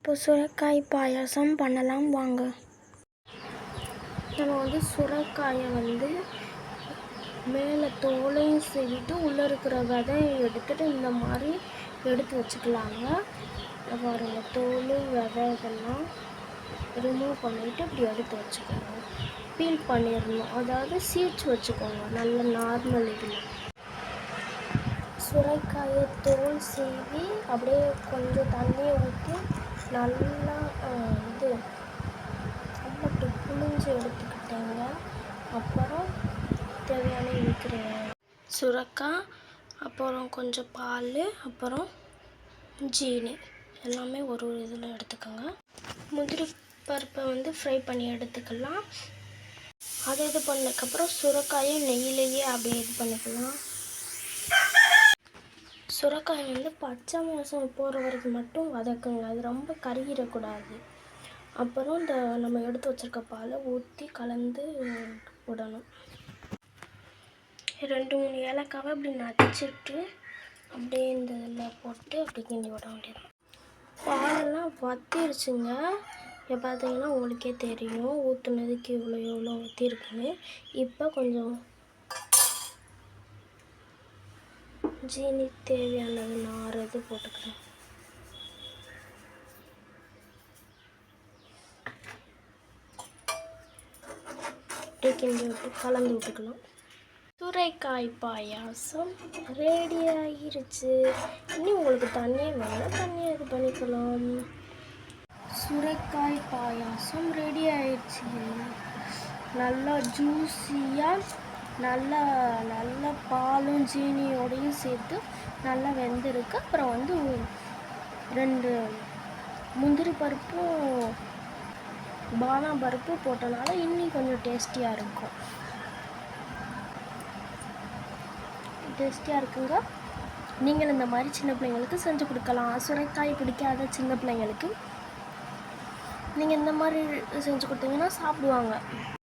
இப்போ சுரைக்காய் பாயாசம் பண்ணலாம் வாங்க. நம்ம வந்து சுரைக்காயை வந்து மேலே தோலையும் சீவிட்டு உள்ளே இருக்கிற விதையும் எடுத்துகிட்டு இந்த மாதிரி எடுத்து வச்சுக்கலாங்க. இதை தோல் விதை இதெல்லாம் ரிமூவ் பண்ணிவிட்டு இப்படி எடுத்து வச்சுக்கோங்க. பீல் பண்ணிடணும். அதாவது சீச்சு வச்சுக்கோங்க. நல்ல நார்மல் இதில். சுரைக்காயை தோல் சீவி அப்படியே கொஞ்சம் தண்ணியை ஊற்றி நல்லா இது நல்லா இப்படி புழிஞ்சு எடுத்துக்கிட்டேங்க. அப்புறம் தேவையான இருக்கிற சுரக்காய் அப்புறம் கொஞ்சம் பால் அப்புறம் ஜீனி. எல்லாமே ஒரு ஒரு இதில் எடுத்துக்கோங்க. முந்திரி பருப்பை வந்து ஃப்ரை பண்ணி எடுத்துக்கலாம். அதை இது பண்ணதுக்கப்புறம் சுரக்காயும் நெய்யிலேயே அப்படியே இது பண்ணிக்கலாம். சுரக்காய் வந்து பச்சை மாதம் போகிற வரைக்கும் மட்டும் வதக்குங்க. அது ரொம்ப கருகிடக்கூடாது. அப்புறம் இந்த நம்ம எடுத்து வச்சிருக்க பாலை ஊற்றி கலந்து விடணும். ரெண்டு மூணு ஏலக்காவை இப்படி நச்சுட்டு அப்படியே இந்த இதில் போட்டு அப்படி கிண்டி விட வேண்டியது பாலெல்லாம் வத்திருச்சுங்க. இப்போ பார்த்தீங்கன்னா உங்களுக்கே தெரியும். ஊற்றுனதுக்கு இவ்வளோ எவ்வளோ ஊற்றிருக்குன்னு இப்போ கொஞ்சம் ஜீனி தேவையானது நார் இது போட்டுக்கிறேன். அப்படியே கிண்டி விட்டு கலந்து விட்டுக்கலாம் சுரைக்காய் பாயாசம் ரெடி ஆகிருச்சு இனி உங்களுக்கு தண்ணியை வேணால் தண்ணியை இது பண்ணிக்கலாம். சுரைக்காய் பாயாசம் ரெடி ஆயிடுச்சு நல்லா ஜூஸியாக நல்லா நல்ல பாலும் சீனியோடையும் சேர்த்து நல்லா வெந்திருக்கு. அப்புறம் வந்து ரெண்டு முந்திரி பருப்பும் பாதாம் பருப்பு போட்டனால இன்னும் கொஞ்சம் டேஸ்டியாக இருக்கும். டேஸ்டியாக இருக்குங்க. நீங்கள் இந்த மாதிரி சின்ன பிள்ளைங்களுக்கு செஞ்சு கொடுக்கலாம். சுரைக்காய் பிடிக்காத சின்ன பிள்ளைங்களுக்கு நீங்கள் இந்த மாதிரி செஞ்சு கொடுத்தீங்கன்னா சாப்பிடுவாங்க.